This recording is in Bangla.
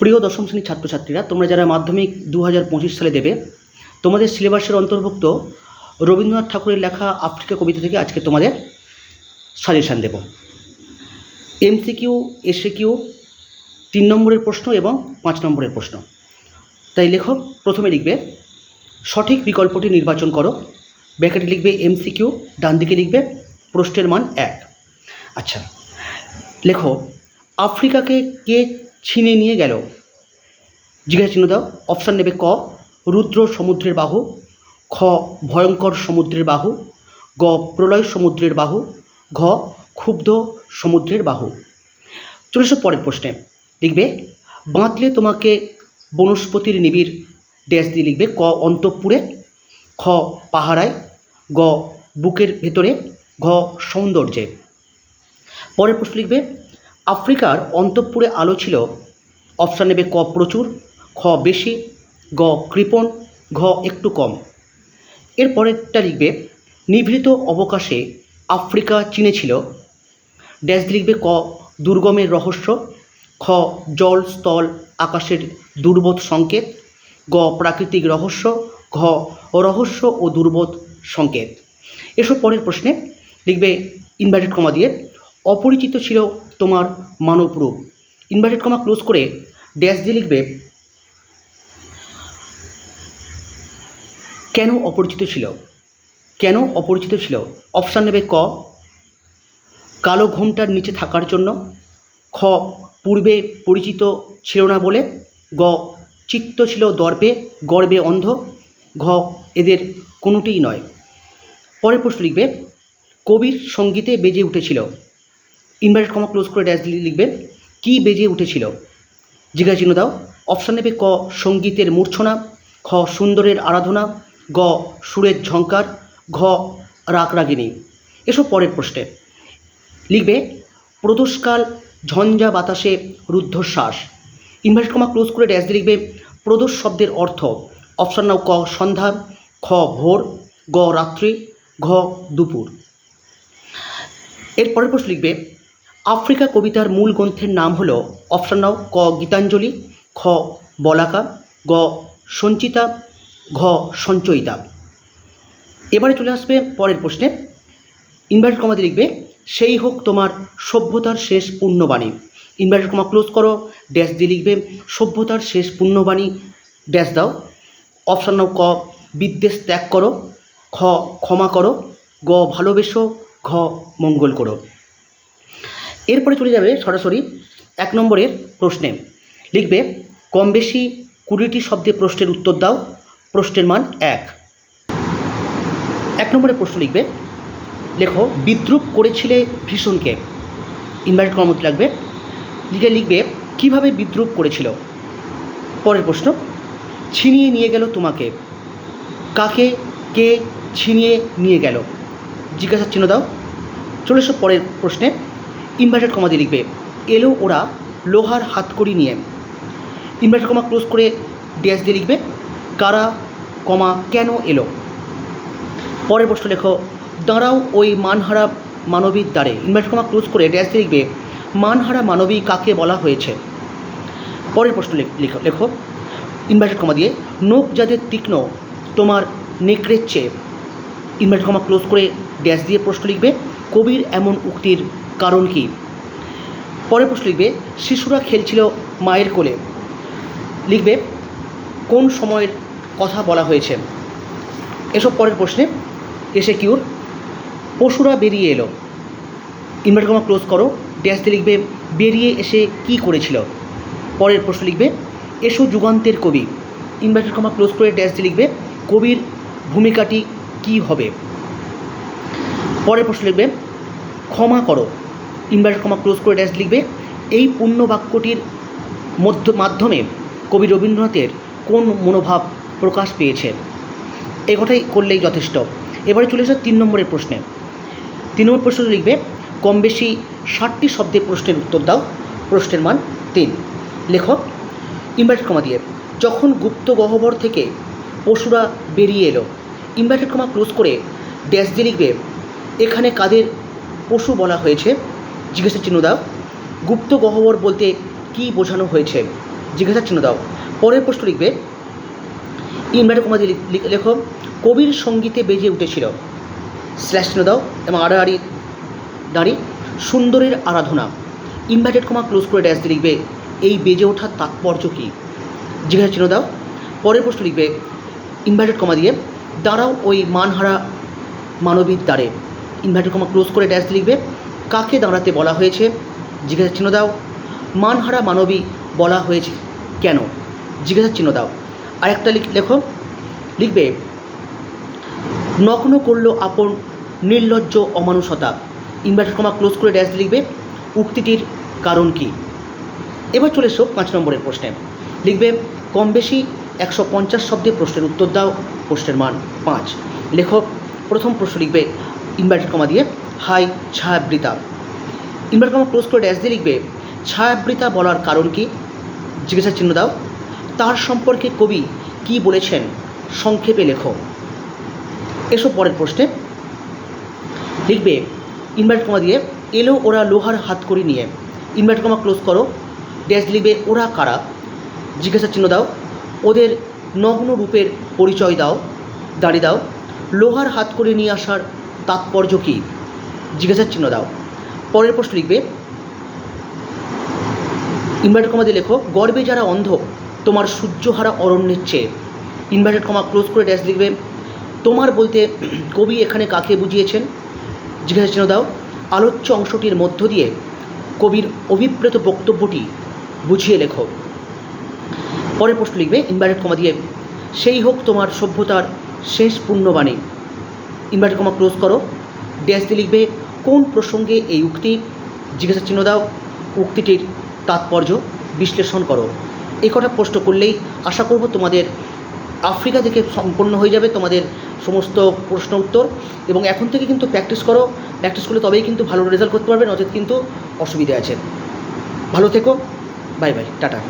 প্রিয় দশম শ্রেণির ছাত্রছাত্রীরা, তোমরা যারা মাধ্যমিক দু হাজার পঁচিশ সালে দেবে, তোমাদের সিলেবাসের অন্তর্ভুক্ত রবীন্দ্রনাথ ঠাকুরের লেখা আফ্রিকা কবিতা থেকে আজকে তোমাদের সাজেশান দেব। এমসিকিউ এসএকিউ তিন নম্বরের প্রশ্ন এবং পাঁচ নম্বরের প্রশ্ন। তাই লেখক প্রথমে লিখবে, সঠিক বিকল্পটি নির্বাচন করো। ব্যাকেটে লিখবে এমসিকিউ ডান দিকে লিখবে প্রশ্নের মান এক। আচ্ছা লেখো, আফ্রিকাকে কে ছিনে নিয়ে গেল। জিজ্ঞাসা চিহ্ন দাও। অপশান নেবে ক, রুদ্র সমুদ্রের বাহু, খ, ভয়ঙ্কর সমুদ্রের বাহু, গ, প্রলয় সমুদ্রের বাহু, ঘ, ক্ষুব্ধ সমুদ্রের বাহু। চলে এসো পরের প্রশ্নে। লিখবে, বাঁধলে তোমাকে বনস্পতির নিবিড় ড্যাশ দিয়ে লিখবে ক, অন্তঃপুরে, খ, পাহারায়, গ, বুকের ভেতরে, ঘ, সৌন্দর্যে। পরের প্রশ্ন লিখবে আফ্রিকার অন্তঃপুরে আলো ছিল। অপশান নেবে ক প্রচুর, খ বেশি, গ কৃপণ, ঘ একটু কম। এর পরেরটা লিখবে, নিভৃত অবকাশে আফ্রিকা চীনে ছিল। ড্যাশ লিখবে ক দুর্গমের রহস্য, খ জল, স্থল, আকাশের দুর্বোধ সংকেত, গ প্রাকৃতিক রহস্য, ঘ রহস্য ও দুর্বোধ সংকেত। এসব পরের প্রশ্নে লিখবে ইনভার্টেড কমা দিয়ে, অপরিচিত ছিল তোমার মানব রূপ। ইনভার্টেড কমা ক্লোজ করে ড্যাশ দিয়ে লিখবে, কেন অপরিচিত ছিল? কেন অপরিচিত ছিল? অপশান নেবে ক, কালো ঘুমটার নিচে থাকার জন্য, খ, পূর্বে পরিচিত ছিল না বলে, গ, চিত্ত ছিল দর্পে, গর্বে অন্ধ, ঘ, এদের কোনোটিই নয়। পরের প্রশ্ন লিখবে, কবির সঙ্গীতে বেজে উঠেছিল। ইনভার্টেড কমা ক্লোজ করে ড্যাশ লিখবে, কি বেজে উঠেছিল? জিজ্ঞাসা চিহ্ন দাও। অপশান নেবে ক, সঙ্গীতের মূর্ছনা, খ, সুন্দরের আরাধনা, গ, সুরের ঝঙ্কার ঘ রাগ রাগিনী এসব পরের প্রশ্নে। লিখবে, প্রদোষকাল ঝঞ্ঝা বাতাসে রুদ্ধশ্বাস। ইনভার্টেড কমা ক্লোজ করে ড্যাশ দিয়ে লিখবে, প্রদোষ শব্দের অর্থ। অপশান নাও ক, সন্ধ্যা, খ, ভোর, গ, রাত্রি, ঘ, দুপুর। এর পরের প্রশ্ন লিখবে আফ্রিকা কবিতার মূল গ্রন্থের নাম হল অপশান নাও ক গীতাঞ্জলি, খ বলাকা, গ সঞ্চিতা, ঘ সঞ্চয়িতা। এবারে চলে আসবে পরের প্রশ্নে। ইনভার্টেড কমাতে লিখবে, সেই হোক তোমার সভ্যতার শেষ পুণ্যবাণী। ইনভার্টেড কমা ক্লোজ করো, ড্যাশ দিয়ে লিখবে, সভ্যতার শেষ পুণ্যবাণী। ড্যাশ দাও। অপশান নাও ক, বিদ্বেষ ত্যাগ করো। খ, ক্ষমা করো। গ, ভালোবেসো। ঘ, মঙ্গল করো। এরপরে চলে যাবে সরাসরি এক নম্বরের প্রশ্নে। লিখবে, কম বেশি কুড়িটি শব্দে প্রশ্নের উত্তর দাও, প্রশ্নের মান এক। এক নম্বরের প্রশ্ন লিখবে, লেখো, বিদ্রুপ করেছিলে ভীষণকে। ইনভার্টেড করার মধ্যে লাগবে। লিখে লিখবে, কীভাবে বিদ্রুপ করেছিল? পরের প্রশ্ন, ছিনিয়ে নিয়ে গেল তোমাকে। কাকে কে ছিনিয়ে নিয়ে গেল? জিজ্ঞাসার চিহ্ন দাও। চলে এসো পরের প্রশ্নে। ইনভার্টেড কমা দিয়ে লিখবে, এলো ওরা লোহার হাতকড়ি নিয়ে। ইনভার্টেড কমা ক্লোজ করে ড্যাশ দিয়ে লিখবে, কারা কমা কেন এলো। পরের প্রশ্ন লেখো, দাঁড়াও ওই মানহারা মানবীর দ্বারে। ইনভার্টেড কমা ক্লোজ করে ড্যাশ দিয়ে লিখবে, মানহারা মানবী কাকে বলা হয়েছে। পরের প্রশ্ন লেখ- ইনভার্টেড কমা দিয়ে, নোক যাদের তীক্ষ্ণ, তোমার নেকড়ের চেয়ে। ইনভার্টেড কমা ক্লোজ করে ড্যাশ দিয়ে প্রশ্ন লিখবে, কবির এমন উক্তির কারণ কি? পরের প্রশ্ন লিখবে, শিশুরা খেলছিল মায়ের কোলে। লিখবে, কোন সময়ের কথা বলা হয়েছে? এসব পরের প্রশ্নে এসে কিউর, পশুরা বেরিয়ে এলো। ইনভার্টার কমা ক্লোজ করো, ড্যাশ দিয়ে লিখবে, বেরিয়ে এসে কি করেছিল? পরের প্রশ্ন লিখবে, এসো যুগান্তের কবি। ইনভার্টার কমা ক্লোজ করে দিয়ে লিখবে, কবির ভূমিকাটি কি হবে? পরের প্রশ্ন লিখবে, ক্ষমা করো। ইনভার্টার কমা ক্লোজ করে ড্যাশ লিখবে। এই পূর্ণ বাক্যটির মধ্য মাধ্যমে কবি রবীন্দ্রনাথের কোন মনোভাব প্রকাশ পেয়েছে? এই কথাই করলেই যথেষ্ট। এবারে চলে এসে তিন নম্বরের প্রশ্নে। তিন নম্বর প্রশ্ন লিখবে, কম বেশি ষাটটি শব্দে প্রশ্নের উত্তর দাও। প্রশ্নের মান তিন। লেখক ইনভার্টেড কমা দিয়ে। যখন গুপ্ত গহ্বর থেকে পশুরা বেরিয়ে এলো, ইনভার্টেড কমা ক্লোজ করে ড্যাশ দিয়ে লিখবে, এখানে কাদের পশু বলা হয়েছে জিজ্ঞাসা চিহ্ন দাও। গুপ্ত গহ্বর বলতে কী বোঝানো হয়েছে? জিজ্ঞাসা চিহ্ন দাও। পরের প্রশ্ন লিখবে ইনভার্টেড কমা দিয়ে লিখ- কবির সঙ্গীতে বেজে উঠেছিল। স্ল্যাশ চিহ্ন দাও, এবং আড়াআড়ি দাঁড়ি সুন্দরের আরাধনা। ইনভার্টেড কমা ক্লোজ করে ড্যাশ দিয়ে লিখবে, এই বেজে ওঠার তাৎপর্য কী? জিজ্ঞাসা চিহ্ন দাও। পরের প্রশ্ন লিখবে ইনভার্টেড কমা দিয়ে দাঁড়াও ওই মানহারা মানবীর দ্বারে। ইনভার্টেড কমা ক্লোজ করে ড্যাশ দিয়ে লিখবে কাকে দাঁড়াতে বলা হয়েছে? জিজ্ঞাসা চিহ্ন দাও। মানহারা মানবী বলা হয়েছে কেন? জিজ্ঞাসা চিহ্ন দাও। আরেকটা লিখ লেখো। লিখবে, নগ্ন করল আপন নির্লজ্জ অমানুষতা। ইনভার্টেড কমা ক্লোজ করে ড্যাশ লিখবে, উক্তিটির কারণ কী? এবার চলে এসো পাঁচ নম্বরের প্রশ্নে। লিখবে, কম বেশি একশো পঞ্চাশ শব্দে প্রশ্নের উত্তর দাও, প্রশ্নের মান পাঁচ। লেখক, প্রথম প্রশ্ন লিখবে ইনভার্টেড কমা দিয়ে। হাই, ছায়াবৃতা। ইনভার্টেড কমা ক্লোজ করে ড্যাশ দিয়ে লিখবে, ছায়াবৃতা বলার কারণ কি? জিজ্ঞাসা চিহ্ন দাও। তার সম্পর্কে কবি কি বলেছেন? সংক্ষেপে লেখো। এসব পরের প্রশ্নে। লিখবে, ইনভার্ট কমা দিয়ে, এলো ওরা লোহার হাত করে নিয়ে। ইনভার্ট কমা ক্লোজ করো। ড্যাশ লিখবে, ওরা কারা? জিজ্ঞাসা চিহ্ন দাও। ওদের নগ্ন রূপের পরিচয় দাও দাঁড়িয়ে দাও। লোহার হাত করে নিয়ে আসার তাৎপর্য কী? জিজ্ঞাসার চিহ্ন দাও। পরের প্রশ্ন লিখবে, ইনভার্টেড কমা দিয়ে লেখো, গর্বে যারা অন্ধ, তোমার সূর্যহারা অরণ্যের চেয়ে। ইনভার্টেড কমা ক্লোজ করে ড্যাশ লিখবে, তোমার বলতে কবি এখানে কাকে বুঝিয়েছেন? জিজ্ঞাসা চিহ্ন দাও, আলোচ্য অংশটির মধ্য দিয়ে কবির অভিপ্রেত বক্তব্যটি বুঝিয়ে লেখো। পরের প্রশ্ন লিখবে, ইনভার্টেড কমা দিয়ে, সেই হোক তোমার সভ্যতার শেষ পুণ্যবাণী ইনভার্টেড কমা ক্লোজ করো, ড্যাশ দিয়ে লিখবে কোন প্রসঙ্গে এই উক্তি, জিজ্ঞাসা চিহ্ন দাও, উক্তিটির তাৎপর্য বিশ্লেষণ করো। এই কটা প্রশ্ন করলেই আশা করব তোমাদের আফ্রিকা থেকে সম্পন্ন হয়ে যাবে তোমাদের সমস্ত প্রশ্ন উত্তর এবং এখন থেকে কিন্তু প্র্যাকটিস করো। প্র্যাকটিস করলে তবেই কিন্তু ভালো রেজাল্ট করতে পারবে, নচেত কিন্তু অসুবিধে আছে। ভালো থেকো। Bye bye tata